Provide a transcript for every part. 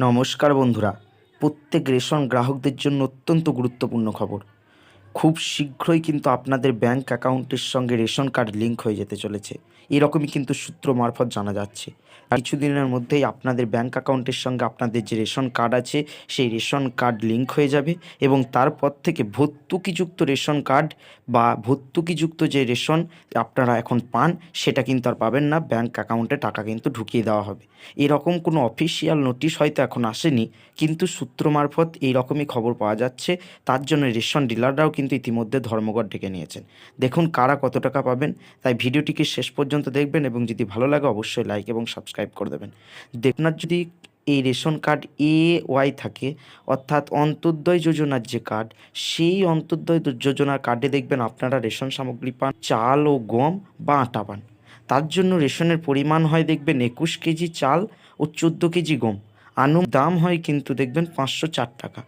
নমস্কার বন্ধুরা। প্রত্যেক রেশন গ্রাহকদের জন্য অত্যন্ত গুরুত্বপূর্ণ খবর। খুব শীঘ্রই কিন্তু আপনাদের ব্যাংক অ্যাকাউন্টের সঙ্গে রেশন কার্ড লিঙ্ক হয়ে যেতে চলেছে। এরকমই কিন্তু সূত্র মারফত জানা যাচ্ছে। কিছুদিনের মধ্যেই আপনাদের ব্যাংক অ্যাকাউন্টের সঙ্গে আপনাদের যে রেশন কার্ড আছে, সেই রেশন কার্ড লিঙ্ক হয়ে যাবে এবং তারপর থেকে ভর্তুকিযুক্ত রেশন কার্ড বা ভর্তুকিযুক্ত যে রেশন আপনারা এখন পান, সেটা কিন্তু আর পাবেন না। ব্যাংক অ্যাকাউন্টে টাকা কিন্তু ঢুকিয়ে দেওয়া হবে। এরকম কোনো অফিসিয়াল নোটিশ হয়তো এখন আসেনি, কিন্তু সূত্র মারফত এইরকমই খবর পাওয়া যাচ্ছে। তার জন্য রেশন ডিলাররাও কিন্তু ইতিমধ্যে ধর্মঘট ডেকে নিয়েছেন। দেখুন কারা কত টাকা পাবেন, তাই ভিডিওটিকে শেষ পর্যন্ত দেখবেন এবং যদি ভালো লাগে অবশ্যই লাইক এবং সাবস্ক্রাইব করে দেবেন। দেখুন যদি এই রেশন কার্ড এ ওয়াই থাকে, অর্থাৎ অন্তর্দয় যোজনার যে কার্ড সেই অন্তর্দয় যোজনার কার্ডে দেখবেন আপনারা রেশন সামগ্রী পান, চাল ও গম বা আটা পান। তার জন্য রেশনের পরিমাণ হয় দেখবেন একুশ কেজি চাল ও চোদ্দ কেজি গম। আনু দাম হয় কিন্তু দেখবেন পাঁচশো চার টাকা।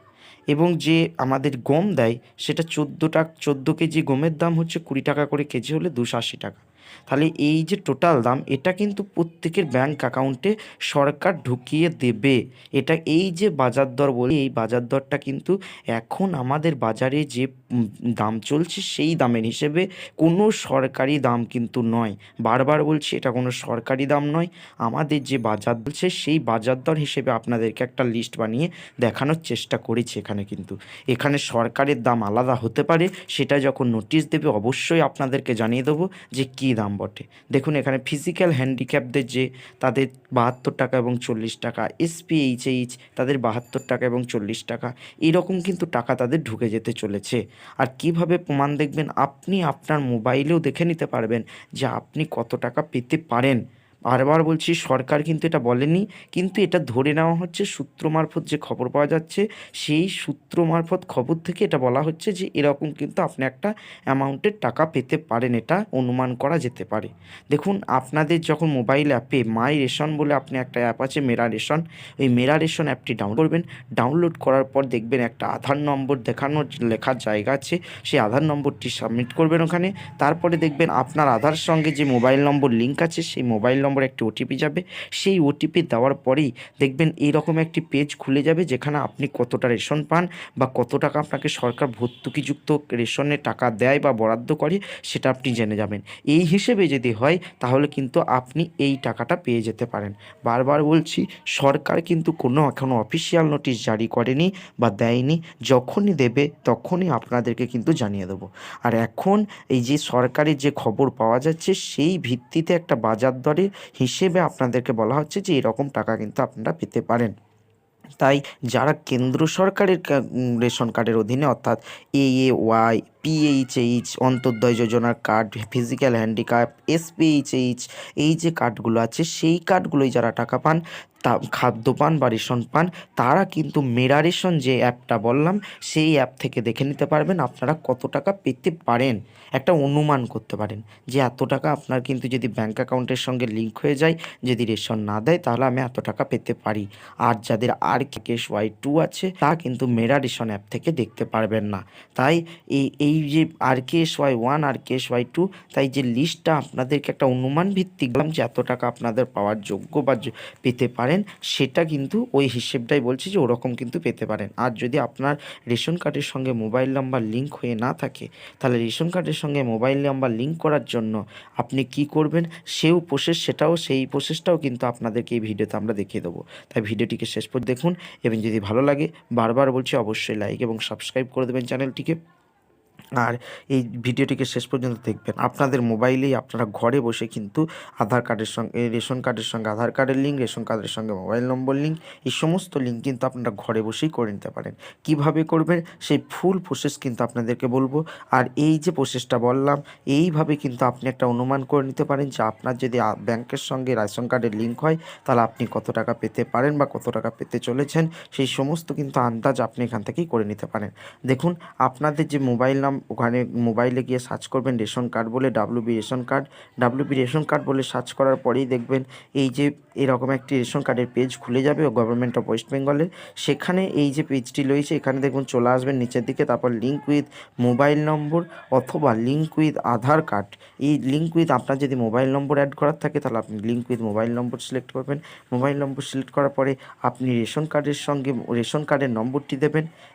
এবং যে আমাদের গম দেয়, সেটা চোদ্দ টাকা চোদ্দ কেজি গমের দাম হচ্ছে কুড়ি টাকা করে, কেজি হলে দুশো আশি টাকা। তাহলে এই যে টোটাল দাম, এটা কিন্তু প্রত্যেকের ব্যাংক অ্যাকাউন্টে সরকার ঢুকিয়ে দেবে। এটা এই যে বাজার দর বলি, এই বাজার দরটা কিন্তু এখন আমাদের বাজারে যে দাম চলছে, সেই দামের হিসেবে কোনো সরকারি দাম কিন্তু নয়। বারবার বলছি, এটা কোনো সরকারি দাম নয়। আমাদের যে বাজার চলছে, সেই বাজার দর হিসেবে আপনাদেরকে একটা লিস্ট বানিয়ে দেখানোর চেষ্টা করেছি এখানে কিন্তু। এখানে সরকারের দাম আলাদা হতে পারে, সেটা যখন নোটিশ দেবে, অবশ্যই আপনাদেরকে জানিয়ে দেবো যে কী দাম বটে। দেখুন, এখানে ফিজিক্যাল হ্যান্ডিক্যাপদের যে তাদের বাহাত্তর টাকা এবং চল্লিশ টাকা এসপিএইচএইচ তাদের বাহাত্তর টাকা এবং চল্লিশ টাকা, এরকম কিন্তু টাকা তাদের ঢুকে যেতে চলেছে। আর কীভাবে প্রমাণ দেখবেন? আপনি আপনার মোবাইলেও দেখে নিতে পারবেন যে আপনি কত টাকা পেতে পারেন। বারবার বলছি, সরকার কিন্তু এটা বলেনি, কিন্তু এটা ধরে নেওয়া হচ্ছে, সূত্র মারফত যে খবর পাওয়া যাচ্ছে, সেই সূত্র মারফত খবর থেকে এটা বলা হচ্ছে যে এরকম কিন্তু আপনি একটা অ্যামাউন্টের টাকা পেতে পারেন, এটা অনুমান করা যেতে পারে। দেখুন, আপনাদের যখন মোবাইল অ্যাপে মাই রেশন বলে আপনি একটা অ্যাপ আছে, মেরা রেশন, ওই মেরা রেশন অ্যাপটি ডাউনলোড করবেন, ডাউনলোড করার পর দেখবেন একটা আধার নম্বর দেখানোর লেখার জায়গা আছে, সেই আধার নম্বরটি সাবমিট করবেন ওখানে, তারপরে দেখবেন আপনার আধার সঙ্গে যে মোবাইল নম্বর লিঙ্ক আছে, সেই মোবাইল নম্বরে একটি ওটিপি যাবে। সেই ওটিপি দেওয়ার পরেই দেখবেন এইরকম একটি পেজ খুলে যাবে যেখানে আপনি কতটা রেশন পান বা কত টাকা আপনাকে সরকার ভর্তুকিযুক্ত রেশনে টাকা দেয় বা বরাদ্দ করে সেটা আপনি জেনে যাবেন। এই হিসেবে যদি হয়, তাহলে কিন্তু আপনি এই টাকাটা পেয়ে যেতে পারেন। বারবার বলছি, সরকার কিন্তু কোনো এখনও অফিসিয়াল নোটিশ জারি করেনি বা দেয়নি। যখনই দেবে, তখনই আপনাদেরকে কিন্তু জানিয়ে দেবো। আর এখন এই যে সরকারের যে খবর পাওয়া যাচ্ছে, সেই ভিত্তিতে একটা বাজার দরের হিসেবে আপনাদেরকে বলা হচ্ছে যে এরকম টাকা কিন্তু আপনারা পেতে পারেন। তাই যারা কেন্দ্র সরকারের রেশন কার্ডের অধীনে অর্থাৎ এ এ ওয়াই পিএইচএইচ অন্তর্দয় যোজনার কার্ড ফিজিক্যাল হ্যান্ডিক্যাপ এসপিএইচএইচ এই যে কার্ডগুলো আছে, সেই কার্ডগুলোই যারা টাকা পান, তা খাদ্য পান বা রেশন পান, তারা কিন্তু মেরা রেশন যে অ্যাপটা বললাম, সেই অ্যাপ থেকে দেখে নিতে পারবেন আপনারা কত টাকা পেতে পারেন। একটা অনুমান করতে পারেন যে এত টাকা আপনার কিন্তু যদি ব্যাঙ্ক অ্যাকাউন্টের সঙ্গে লিঙ্ক হয়ে যায়, যদি রেশন না দেয়, তাহলে আমি এত টাকা পেতে পারি। আর যাদের আর কেস ওয়াই টু আছে, তা কিন্তু মেরা রেশন অ্যাপ থেকে দেখতে পারবেন না। তাই এই এই যে আর কেস ওয়াই ওয়ান আর কেস ওয়াই টু তাই যে লিস্টটা আপনাদেরকে একটা অনুমান ভিত্তিক যে এত টাকা আপনাদের পাওয়ার যোগ্য বা পেতে পারেন, সেটা কিন্তু ওই হিসেবটাই বলছি যে ওরকম কিন্তু পেতে পারেন। আর যদি আপনার রেশন কার্ডের সঙ্গে মোবাইল নাম্বার লিঙ্ক হয়ে না থাকে, তাহলে রেশন কার্ডের সঙ্গে মোবাইল নাম্বার লিঙ্ক করার জন্য আপনি কি করবেন? সেও প্রসেস সেটাও, সেই প্রসেসটাও কিন্তু আপনাদেরকে এই ভিডিওতে আমরা দেখিয়ে দেবো। তাই ভিডিওটিকে শেষ পর্যন্ত দেখুন এবং যদি ভালো লাগে, বারবার বলছি অবশ্যই লাইক এবং সাবস্ক্রাইব করে দেবেন চ্যানেলটিকে। আর এই ভিডিওটিকে শেষ পর্যন্ত দেখবেন। আপনাদের মোবাইলেই আপনারা ঘরে বসে কিন্তু আধার কার্ডের সঙ্গে, রেশন কার্ডের সঙ্গে, আধার কার্ডের লিঙ্ক, রেশন কার্ডের সঙ্গে, মোবাইল নম্বর লিঙ্ক, এই সমস্ত লিঙ্ক কিন্তু আপনারা ঘরে বসেই করে নিতে পারেন। কীভাবে করবেন সেই ফুল প্রসেস কিন্তু আপনাদেরকে বলব। আর এই যে প্রসেসটা বললাম, এইভাবে কিন্তু আপনি একটা অনুমান করে নিতে পারেন যে আপনার যদি ব্যাংকের সঙ্গে রেশন কার্ডের লিঙ্ক হয়, তাহলে আপনি কত টাকা পেতে পারেন বা কত টাকা পেতে চলেছেন, সেই সমস্ত কিন্তু আন্দাজ আপনি এখান থেকেই করে নিতে পারেন। দেখুন, আপনাদের যে মোবাইল নাম ওখানে মোবাইলে গিয়ে সার্চ করবেন রেশন কার্ড বলে WB ration card. WB ration card বলে সার্চ করার পরেই দেখবেন এই যে এরকম একটি রেশন কার্ডের পেজ খুলে যাবে গভর্নমেন্ট অফ ওয়েস্ট বেঙ্গলের সেখানে এই যে পেজটি রয়েছে, এখানে দেখুন চলে আসবেন নিচের দিকে, তারপর লিঙ্ক উইথ মোবাইল নম্বর অথবা লিঙ্ক উইথ আধার কার্ড এই লিঙ্ক উইথ আপনার যদি মোবাইল নম্বর অ্যাড করার থাকে, তাহলে আপনি link with mobile number select করবেন। মোবাইল নম্বর সিলেক্ট করার পরে আপনি রেশন কার্ডের সঙ্গে রেশন কার্ডের নম্বরটি দেবেন।